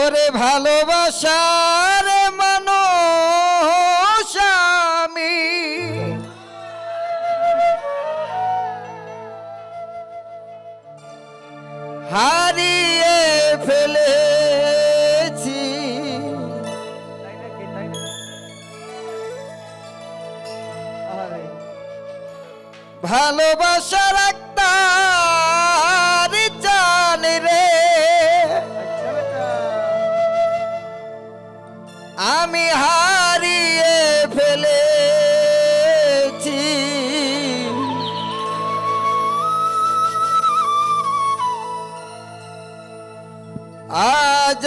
ওরে ভালোবাসার মানুষ আমি। হারিয়ে ফেলেছি। তাই নাকি আজ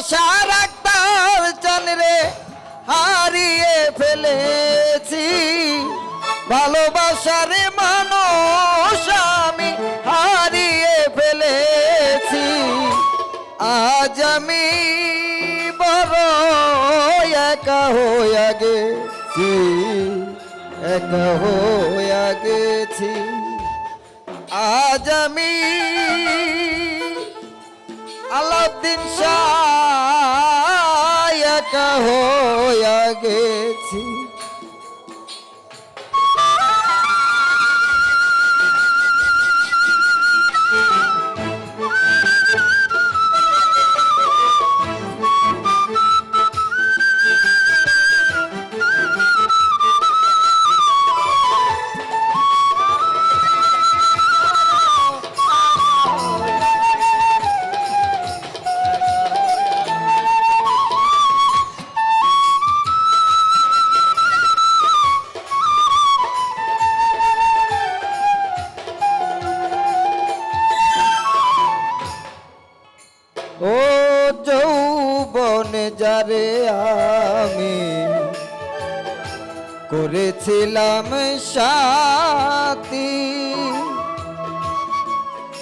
ভালোবাসা রাখতার চান রে হারিয়ে ফেলেছি। ভালোবাসার মানুষ আমি হারিয়ে ফেলেছি। আজ আমি বড় একা হইয়া গেছি, একা হইয়া গেছি। আজ আমি আলাউদ্দিন শাহ একা হয়ে গেছি। যৌবনে যারে আমি করেছিলাম সাথী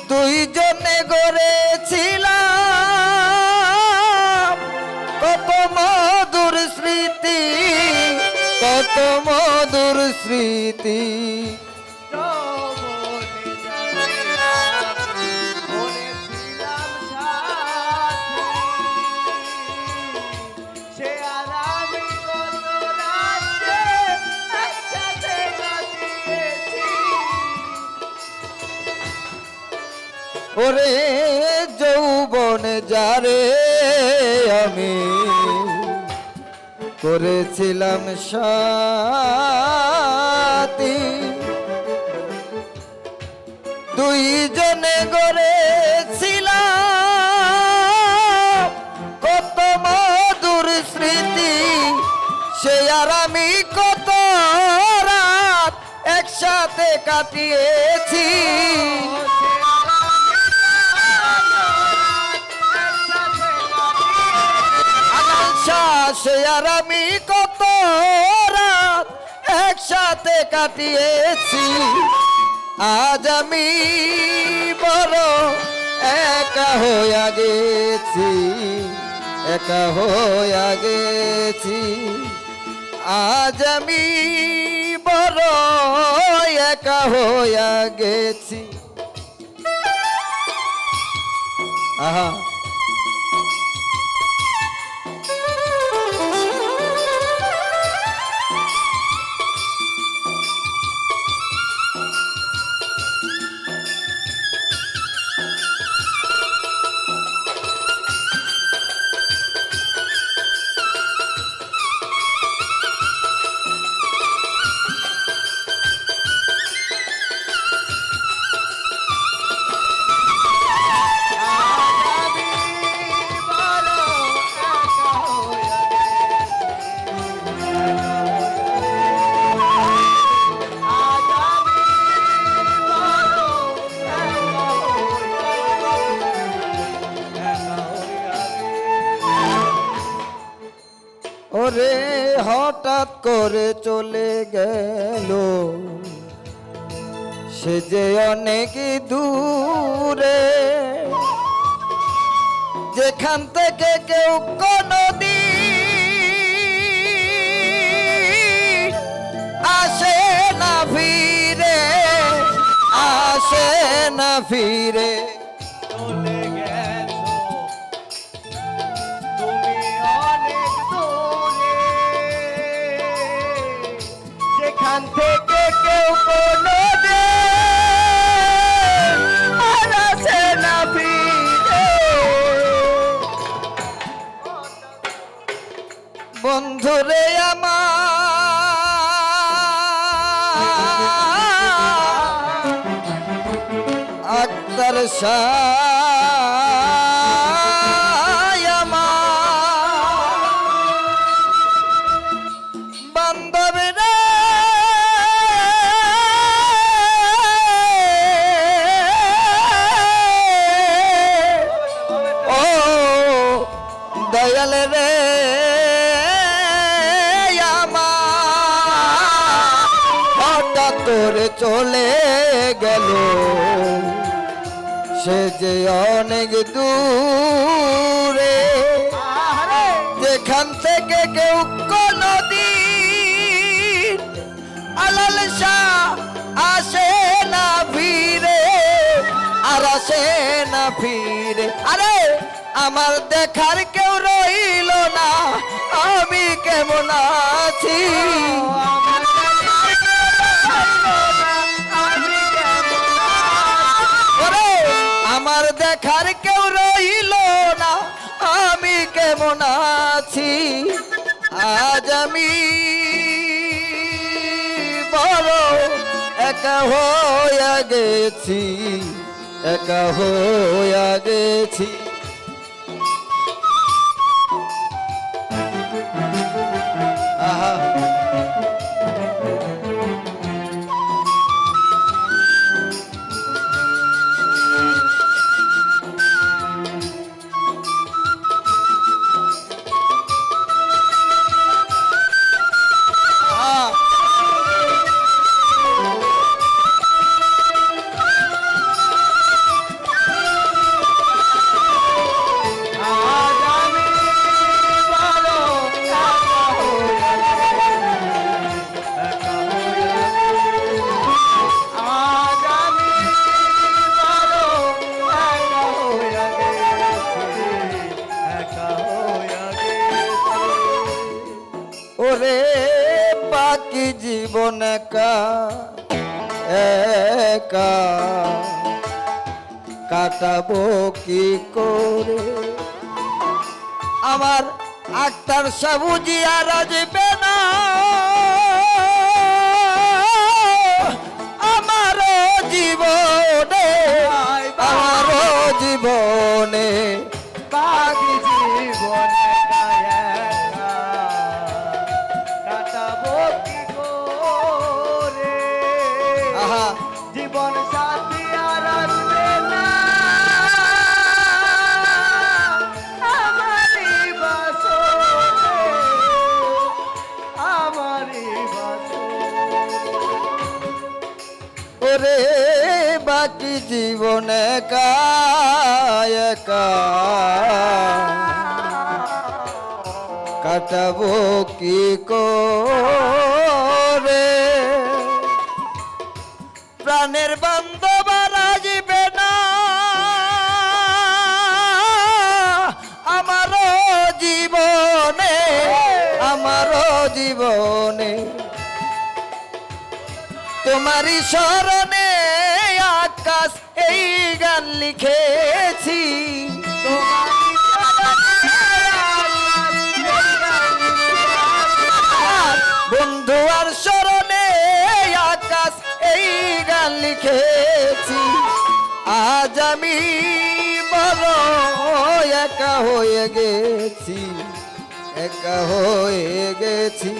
দুইজনে গড়েছিলাম কত মধুর স্মৃতি কত মধুর স্মৃতি। ওরে যৌবন যারে আমি করেছিলাম সাথী। দুইজনে গড়েছিলাম কত মধুর স্মৃতি, সে আর আমি কত রাত একসাথে কাটিয়েছি। সে আর আমি কত রাত একসাথে কাটিয়েছি। আজ আমি বড় একা হইয়া গেছি, একা হইয়া গেছি। আজ আমি বড় একা হইয়া গেছি। আহা। ওরে হঠাৎ করে চলে গেল। সে যে অনেক দূরে, যেখান থেকে কেউ কোনো আসে না ফিরে, আসে না ফিরে। শাহ বান্ধবী রে ও দয়াল রে আমার হঠাৎ করে চলে গেল। সে যে অনেক দূরে যেখান থেকে কেউ কোনদিন আলাল শাহ আসে না ফিরে আর আসে না ফিরে। আরে। আমার দেখার কেউ রইল না আমি কেমন আছি? আমার দেখার কেউ রইল না। আমি কেমন আছি? আজ আমি বড় একা হয়ে গেছি, একা হয়ে গেছি। জীবন একা একা। কাটাবো কি করে? আমার আক্তার সাবুজি আর আসবে না। আমার জীবনে ওরে বাকি জীবন একা কাটাবো কি করে? প্রাণের বান্ধব আসবে না। আমারও জীবনে আমারও জীবনে তোমারই স্মরণে আকাশ এই গান লিখেছি। বন্ধু আর স্মরণে আকাশ এই গান লিখেছি। আজ আমি বড় একা হয়ে গেছি, একা হয়ে গেছি।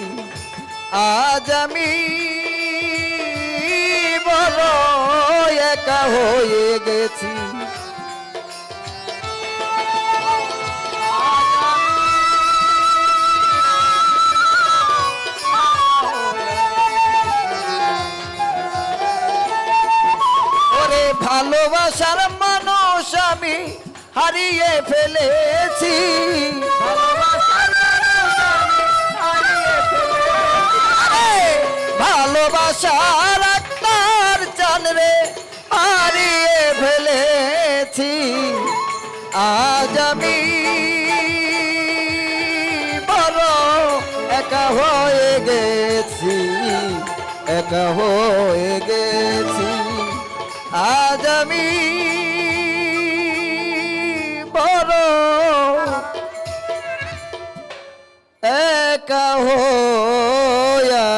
আজ আমি একা হয়ে গেছি। ওরে ভালোবাসার মানুষ আমি হারিয়ে ফেলেছি। ভালোবাসার আত্মার জানবে হারিয়ে ফেলেছি, আজ আমি বড় একা হয়ে গেছি, একা হয়ে গেছি। আজ আমি বড় একা হয়ে